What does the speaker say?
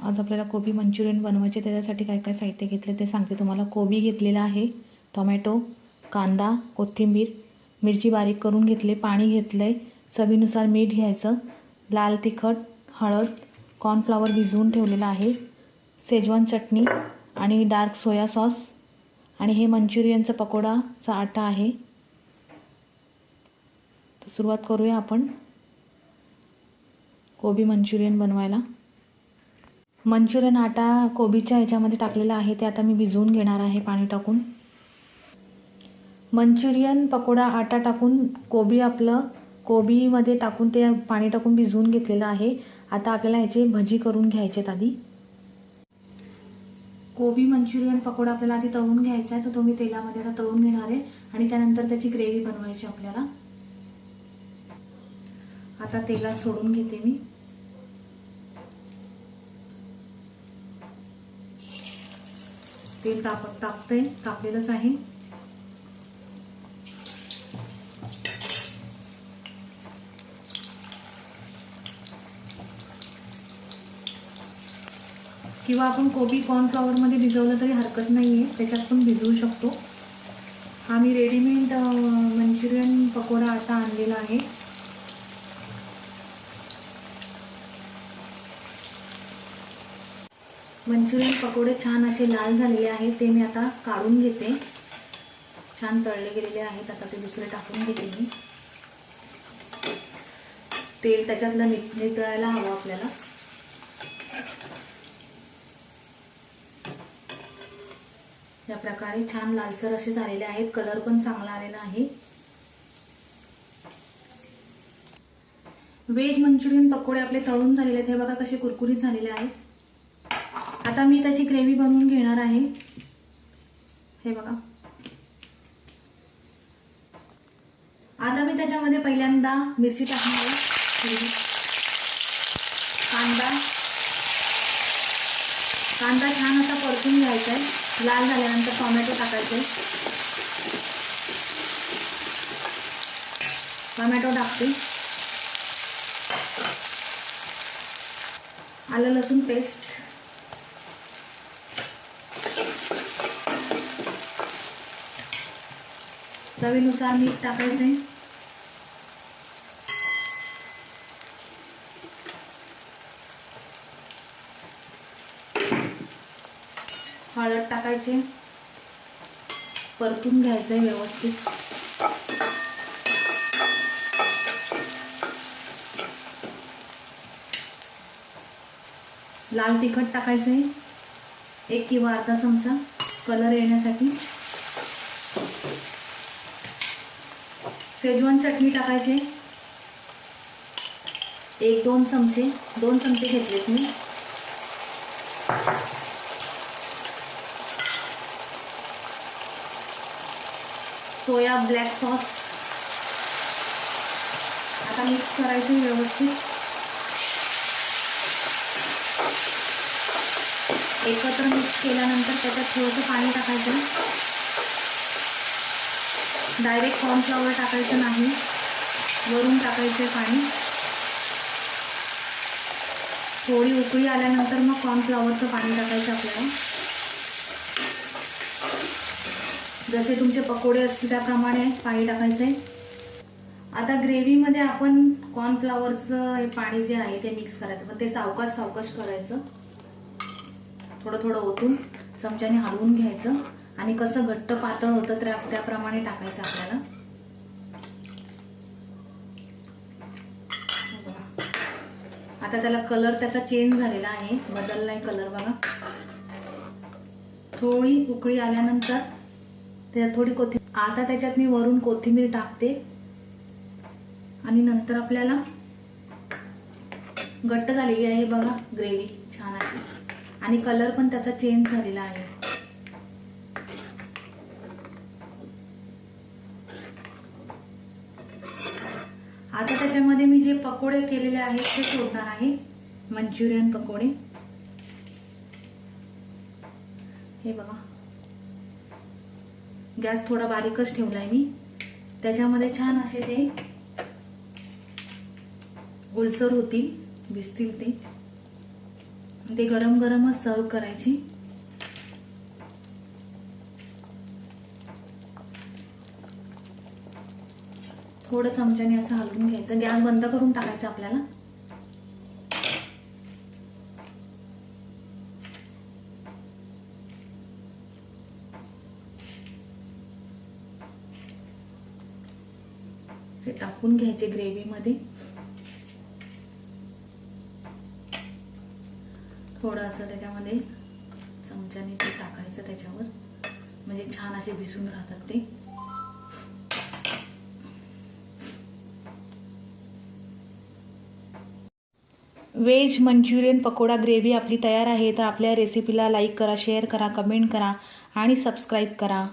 आज आपल्याला कोबी मंचुरियन बनवायचे त्याच्यासाठी काय काय साहित्य घेतले ते सांगते तुम्हाला. कोबी घेतलेला आहे टोमॅटो कांदा कोथिंबीर मिरची बारीक करून घेतले पाणी घेतलं आहे चवीनुसार मीठ घ्यायचं लाल तिखट हळद कॉर्नफ्लॉवर भिजवून ठेवलेलं आहे सेजवान चटणी आणि डार्क सोया सॉस आणि हे मंचुरियनचा पकोडाचा आटा आहे. तर सुरुवात करूया आपण कोबी मंचुरियन बनवायला. मंचुरियन आटा कोबीच्या ह्याच्यामध्ये टाकलेला आहे ते आता मी भिजवून घेणार आहे पाणी टाकून. मंचुरियन पकोडा आटा टाकून कोबी आपलं कोबीमध्ये टाकून ते पाणी टाकून भिजवून घेतलेलं आहे. आता आपल्याला ह्याचे भजी करून घ्यायचे आहेत आधी. कोबी मंचुरियन पकोडा आपल्याला आधी तळून घ्यायचा आहे तर तो मी तेलामध्ये आता तळून घेणार आहे आणि त्यानंतर त्याची ग्रेव्ही बनवायची आपल्याला. आता तेला सोडून घेते मी. तेल ताप तापतंय तापलेलंच आहे. किंवा आपण कोबी कॉर्नफ्लॉवरमध्ये भिजवलं तरी हरकत नाही आहे त्याच्यात पण भिजवू शकतो. हा मी रेडीमेड मंचुरियन पकोडा आता आणलेला आहे. मंचुरियन पकोडे छान असे लाल झालेले आहेत. ते मी आता काढून घेते. छान तळले गेलेले आहेत. आता ते दुसरे टाकून घेते मी. तेल त्याच्यातलं निट नितळायला हवं आपल्याला. या प्रकारे छान लालसर असे झालेले आहेत. कलर पण चांगला आलेला आहे. व्हेज मंचुरियन पकोडे आपले तळून झालेले आहेत. हे बघा कसे कुरकुरीत झालेले आहेत. आता मी त्याची ग्रेव्ही बनवून घेणार आहे. हे बघा. आता मी त्याच्यामध्ये पहिल्यांदा मिरची टाकणार आहे. कांदा. कांदा छान असा परतून घ्यायचा आहे. लाल झाल्यानंतर टोमॅटो टाकायचे टोमॅटो टाकते. आलं लसूण पेस्ट चवीनुसार मीठ टाकायचे हळद टाकायचे परतून घ्यायचंय व्यवस्थित. लाल तिखट टाकायचंय एक किंवा अर्धा चमचा कलर येण्यासाठी. शेजवान चटणी टाकायची. एक दोन चमचे दोन चमचे घेतलेत मी. Soya black sauce. आता मिक्स करायचे व्यवस्थित. एकत्र मिक्स केल्यानंतर त्याच्यात थोडंसं पाणी टाकायचं. डायरेक्ट कॉर्नफ्लॉवर टाकायचं नाही. वरून टाकायचे पाणी. थोडी उकळी आल्यानंतर मग कॉर्नफ्लॉवरचं पाणी टाकायचं आपल्याला. जसे तुमचे पकोडे असतील त्याप्रमाणे पाणी टाकायचं आहे आता ग्रेव्हीमध्ये आपण कॉर्नफ्लॉवरचं हे पाणी जे आहे ते मिक्स करायचं. पण ते सावकाश सावकाश करायचं. थोडं थोडं ओतून चमच्याने हलवून घ्यायचं. आणि कसं घट्ट पातळ होतं तर त्याप्रमाणे टाकायचं आपल्याला. आता त्याला कलर त्याचा चेंज झालेला आहे. बदललाय कलर बघा. थोडी उकळी आल्यानंतर त्याच्यात थोडी कोथिंबीर आता त्याच्यात मी वरून कोथिंबीर टाकते. आणि नंतर आपल्याला घट्ट झालेली आहे बघा ग्रेव्ही. छान आहे. आणि कलर पण त्याचा चेंज झालेला आहे. आता त्याच्यामध्ये मी जे पकोडे केलेले आहेत ते सोडणार आहे. मंचुरियन पकोडे. हे बघा. गॅस थोडा बारीकच ठेवलाय मी. त्याच्यामध्ये छान असे ते ओलसर होतील भिजतील ते. ते गरम गरमच सर्व करायची. थोडं चमच्याने असं हलवून घ्यायचं. गॅस बंद करून टाकायचं आपल्याला. ते टाकून घ्यायचे ग्रेव्हीमध्ये थोडं असं त्याच्यामध्ये चमच्याने ते टाकायचं त्याच्यावर. म्हणजे छान असे भिजून राहतात ते. व्हेज मंचुरियन पकोडा ग्रेव्ही आपली तयार आहे तर आपल्या रेसिपीला लाईक करा शेअर करा कमेंट करा आणि सबस्क्राईब करा.